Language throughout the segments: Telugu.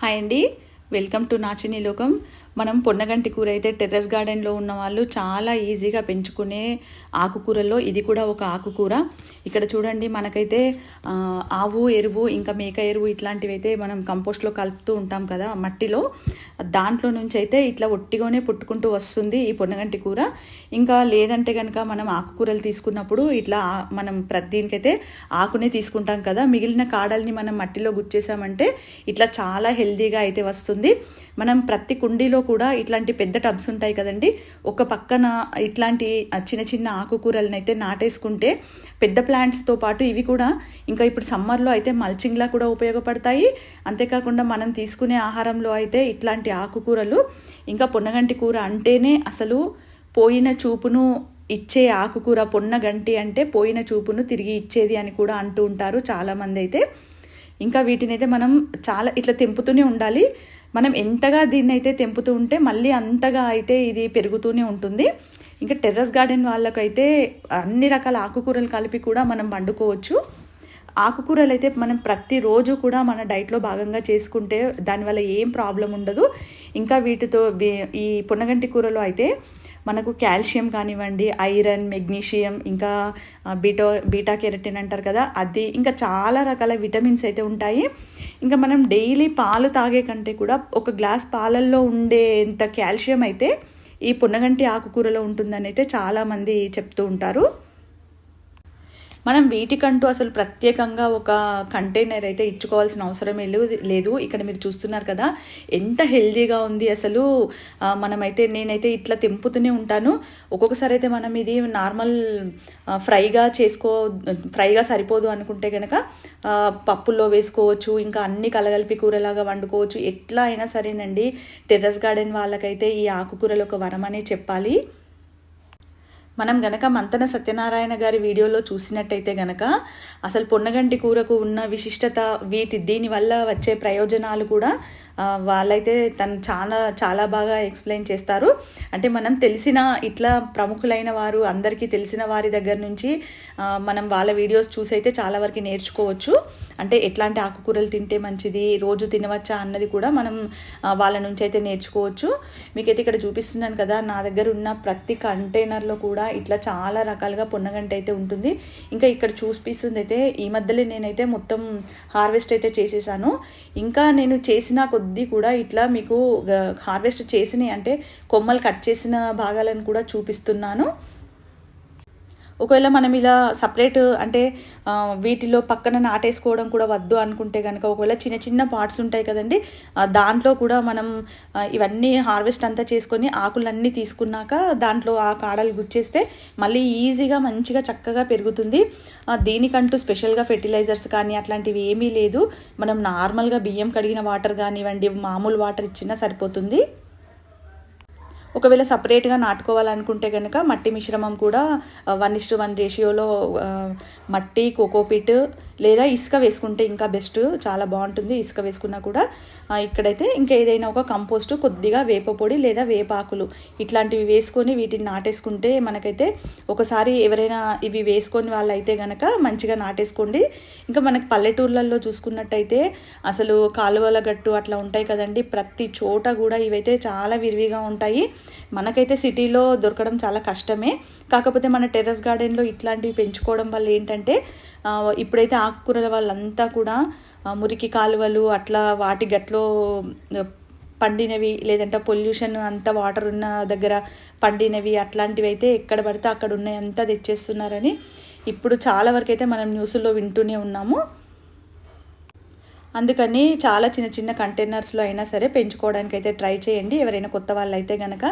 హాయ్ అండి. వెల్కమ్ టు నాచిని లోకం. మనం పొన్నగంటి కూర అయితే టెర్రస్ గార్డెన్లో ఉన్న వాళ్ళు చాలా ఈజీగా పెంచుకునే ఆకుకూరల్లో ఇది కూడా ఒక ఆకుకూర. ఇక్కడ చూడండి మనకైతే ఆవు ఎరువు ఇంకా మేక ఎరువు ఇట్లాంటివి అయితే మనం కంపోస్ట్లో కలుపుతూ ఉంటాం కదా మట్టిలో. దాంట్లో నుంచి అయితే ఇట్లా ఒట్టిగానే పుట్టుకుంటూ వస్తుంది ఈ పొన్నగంటి కూర. ఇంకా లేదంటే కనుక మనం ఆకుకూరలు తీసుకున్నప్పుడు ఇట్లా మనం ప్రతి దీనికైతే ఆకునే తీసుకుంటాం కదా. మిగిలిన కాడల్ని మనం మట్టిలో గుచ్చేసామంటే ఇట్లా చాలా హెల్దీగా అయితే వస్తుంది. మనం ప్రతి కుండీలో కూడా ఇట్లాంటి పెద్ద టబ్స్ ఉంటాయి కదండి. ఒక పక్కన ఇట్లాంటి చిన్న చిన్న ఆకుకూరలను అయితే నాటేసుకుంటే పెద్ద ప్లాంట్స్తో పాటు ఇవి కూడా ఇంకా ఇప్పుడు సమ్మర్లో అయితే మల్చింగ్లా కూడా ఉపయోగపడతాయి. అంతేకాకుండా మనం తీసుకునే ఆహారంలో అయితే ఇట్లాంటి ఆకుకూరలు ఇంకా పొన్నగంటి కూర అంటేనే అసలు పోయిన చూపును ఇచ్చే ఆకుకూర పొన్నగంటి అంటే పోయిన చూపును తిరిగి ఇచ్చేది అని కూడా అంటూ ఉంటారు చాలామంది అయితే. ఇంకా వీటిని అయితే మనం చాలా ఇట్లా తెంపుతూనే ఉండాలి. మనం ఎంతగా దీన్ని అయితే తెంపుతూ ఉంటే మళ్ళీ అంతగా అయితే ఇది పెరుగుతూనే ఉంటుంది. ఇంకా టెర్రస్ గార్డెన్ వాళ్ళకైతే అన్ని రకాల ఆకుకూరలు కలిపి కూడా మనం వండుకోవచ్చు. ఆకుకూరలు అయితే మనం ప్రతిరోజు కూడా మన డైట్లో భాగంగా చేసుకుంటే దానివల్ల ఏం ప్రాబ్లం ఉండదు. ఇంకా వీటితో ఈ పొన్నగంటి కూరలో అయితే మనకు కాల్షియం కానివ్వండి ఐరన్ మెగ్నీషియం ఇంకా బీటో బీటా కెరటిన్ అంటారు కదా అది ఇంకా చాలా రకాల విటమిన్స్ అయితే ఉంటాయి. ఇంకా మనం డైలీ పాలు తాగే కంటే కూడా ఒక గ్లాస్ పాలల్లో ఉండేంత కాల్షియం అయితే ఈ పున్నగంటి ఆకుకూరలో ఉంటుందని అయితే చాలామంది చెప్తూ ఉంటారు. మనం వీటికంటూ అసలు ప్రత్యేకంగా ఒక కంటైనర్ అయితే ఇచ్చుకోవాల్సిన అవసరమే లేదు లేదు. ఇక్కడ మీరు చూస్తున్నారు కదా ఎంత హెల్దీగా ఉంది అసలు. మనమైతే నేనైతే ఇట్లా తెంపుతూనే ఉంటాను. ఒక్కొక్కసారి అయితే మనం ఇది నార్మల్ ఫ్రైగా చేసుకో ఫ్రైగా సరిపోదు అనుకుంటే కనుక పప్పుల్లో వేసుకోవచ్చు ఇంకా అన్ని కలగలిపి కూరలాగా వండుకోవచ్చు. ఎట్లా అయినా సరేనండి టెర్రస్ గార్డెన్ వాళ్ళకైతే ఈ ఆకుకూరలు ఒక వరం అనే చెప్పాలి. మనం గనక మంతన సత్యనారాయణ గారి వీడియోలో చూసినట్టయితే గనక అసలు పొన్నగంటి కూరకు ఉన్న విశిష్టత వీటి దీనివల్ల వచ్చే ప్రయోజనాలు కూడా వాళ్ళైతే తను చాలా చాలా బాగా ఎక్స్ప్లెయిన్ చేస్తారు. అంటే మనం తెలిసిన ఇట్లా ప్రముఖులైన వారు అందరికీ తెలిసిన వారి దగ్గర నుంచి మనం వాళ్ళ వీడియోస్ చూసి అయితే చాలా వరకు నేర్చుకోవచ్చు. అంటే ఎట్లాంటి ఆకుకూరలు తింటే మంచిది రోజు తినవచ్చా అన్నది కూడా మనం వాళ్ళ నుంచి అయితే నేర్చుకోవచ్చు. మీకైతే ఇక్కడ చూపిస్తున్నాను కదా నా దగ్గర ఉన్న ప్రతి కంటైనర్లో కూడా ఇట్లా చాలా రకాలుగా పొన్నగంట అయితే ఉంటుంది. ఇంకా ఇక్కడ చూపిస్తుంది అయితే ఈ మధ్యలో నేనైతే మొత్తం హార్వెస్ట్ అయితే చేసేసాను. ఇంకా నేను చేసిన కొద్దీ కూడా ఇట్లా మీకు హార్వెస్ట్ చేసినవి అంటే కొమ్మలు కట్ చేసిన భాగాలను కూడా చూపిస్తున్నాను. ఒకవేళ మనం ఇలా సపరేట్ అంటే వీటిలో పక్కన నాటేసుకోవడం కూడా వద్దు అనుకుంటే కనుక ఒకవేళ చిన్న చిన్న పార్ట్స్ ఉంటాయి కదండి దాంట్లో కూడా మనం ఇవన్నీ హార్వెస్ట్ అంతా చేసుకొని ఆకులన్నీ తీసుకున్నాక దాంట్లో ఆ కాడలు గుచ్చేస్తే మళ్ళీ ఈజీగా మంచిగా చక్కగా పెరుగుతుంది. దీనికంటూ స్పెషల్గా ఫెర్టిలైజర్స్ కానీ అట్లాంటివి ఏమీ లేదు. మనం నార్మల్గా బియ్యం కడిగిన వాటర్ కానివ్వండి మామూలు వాటర్ ఇచ్చినా సరిపోతుంది. ఒకవేళ సపరేట్గా నాటుకోవాలనుకుంటే కనుక మట్టి మిశ్రమం కూడా వన్ ఇస్ టు వన్ రేషియోలో మట్టి కోకోపిట్ లేదా ఇసుక వేసుకుంటే ఇంకా బెస్ట్ చాలా బాగుంటుంది ఇసుక వేసుకున్నా కూడా. ఇక్కడైతే ఇంకా ఏదైనా ఒక కంపోస్ట్ కొద్దిగా వేప పొడి లేదా వేపాకులు ఇట్లాంటివి వేసుకొని వీటిని నాటేసుకుంటే మనకైతే ఒకసారి ఎవరైనా ఇవి వేసుకొని వాళ్ళైతే గనక మంచిగా నాటేసుకోండి. ఇంకా మనకి పల్లెటూర్లలో చూసుకున్నట్టయితే అసలు కాలువల గట్టు అట్లా ఉంటాయి కదండి. ప్రతి చోట కూడా ఇవైతే చాలా విరివిగా ఉంటాయి. మనకైతే సిటీలో దొరకడం చాలా కష్టమే. కాకపోతే మన టెర్రస్ గార్డెన్లో ఇట్లాంటివి పెంచుకోవడం వల్ల ఏంటంటే ఇప్పుడైతే ఆకుకూరల వాళ్ళంతా కూడా మురికి కాలువలు అట్లా వాటి గట్లో పండినవి లేదంటే పొల్యూషన్ అంతా వాటర్ ఉన్న దగ్గర పండినవి అట్లాంటివి అయితే ఎక్కడ పడితే అక్కడ ఉన్నాయి అంతా తెచ్చేస్తున్నారని ఇప్పుడు చాలా వరకు అయితే మనం న్యూస్లో వింటూనే ఉన్నాము. అందుకని చాలా చిన్న చిన్న కంటైనర్స్లో అయినా సరే పెంచుకోవడానికి అయితే ట్రై చేయండి. ఎవరైనా కొత్త వాళ్ళు అయితే కనుక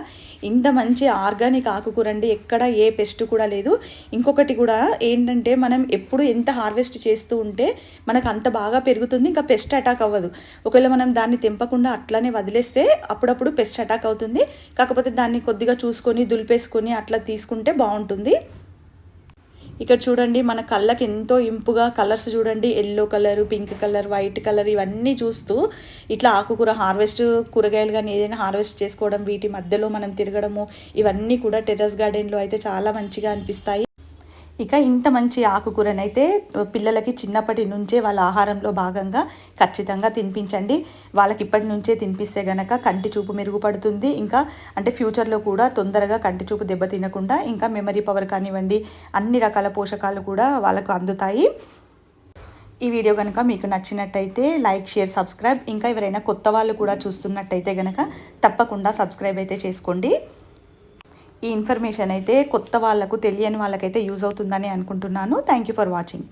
ఇంత మంచి ఆర్గానిక్ ఆకుకూరండి ఎక్కడ ఏ పెస్ట్ కూడా లేదు. ఇంకొకటి కూడా ఏంటంటే మనం ఎప్పుడు ఎంత హార్వెస్ట్ చేస్తూ ఉంటే మనకు అంత బాగా పెరుగుతుంది ఇంకా పెస్ట్ అటాక్ అవ్వదు. ఒకవేళ మనం దాన్ని తెంపకుండా అట్లానే వదిలేస్తే అప్పుడప్పుడు పెస్ట్ అటాక్ అవుతుంది. కాకపోతే దాన్ని కొద్దిగా చూసుకొని దులిపేసుకొని అట్లా తీసుకుంటే బాగుంటుంది. ఇక్కడ చూడండి మన కళ్ళకి ఎంతో ఇంపుగా కలర్స్ చూడండి yellow colour pink colour white colour ఇవన్నీ చూస్తూ ఇట్లా ఆకుకూర హార్వెస్ట్ కూరగాయలు కానీ ఏదైనా హార్వెస్ట్ చేసుకోవడం వీటి మధ్యలో మనం తిరగడము ఇవన్నీ కూడా టెర్రస్ గార్డెన్లో అయితే చాలా మంచిగా అనిపిస్తాయి. ఇక ఇంత మంచి ఆకుకూరనైతే పిల్లలకి చిన్నప్పటి నుంచే వాళ్ళ ఆహారంలో భాగంగా ఖచ్చితంగా తినిపించండి. వాళ్ళకి ఇప్పటి నుంచే తినిపిస్తే గనక కంటి చూపు మెరుగుపడుతుంది. ఇంకా అంటే ఫ్యూచర్లో కూడా తొందరగా కంటి చూపు దెబ్బ తినకుండా ఇంకా మెమరీ పవర్ కానివ్వండి అన్ని రకాల పోషకాలు కూడా వాళ్ళకు అందుతాయి. ఈ వీడియో కనుక మీకు నచ్చినట్టయితే లైక్ షేర్ సబ్స్క్రైబ్ ఇంకా ఎవరైనా కొత్త వాళ్ళు కూడా చూస్తున్నట్టయితే కనుక తప్పకుండా సబ్స్క్రైబ్ అయితే చేసుకోండి. ఈ ఇన్ఫర్మేషన్ అయితే కొత్త వాళ్ళకు తెలియని వాళ్ళకైతే యూజ్ అవుతుందని అనుకుంటున్నాను. Thank you for watching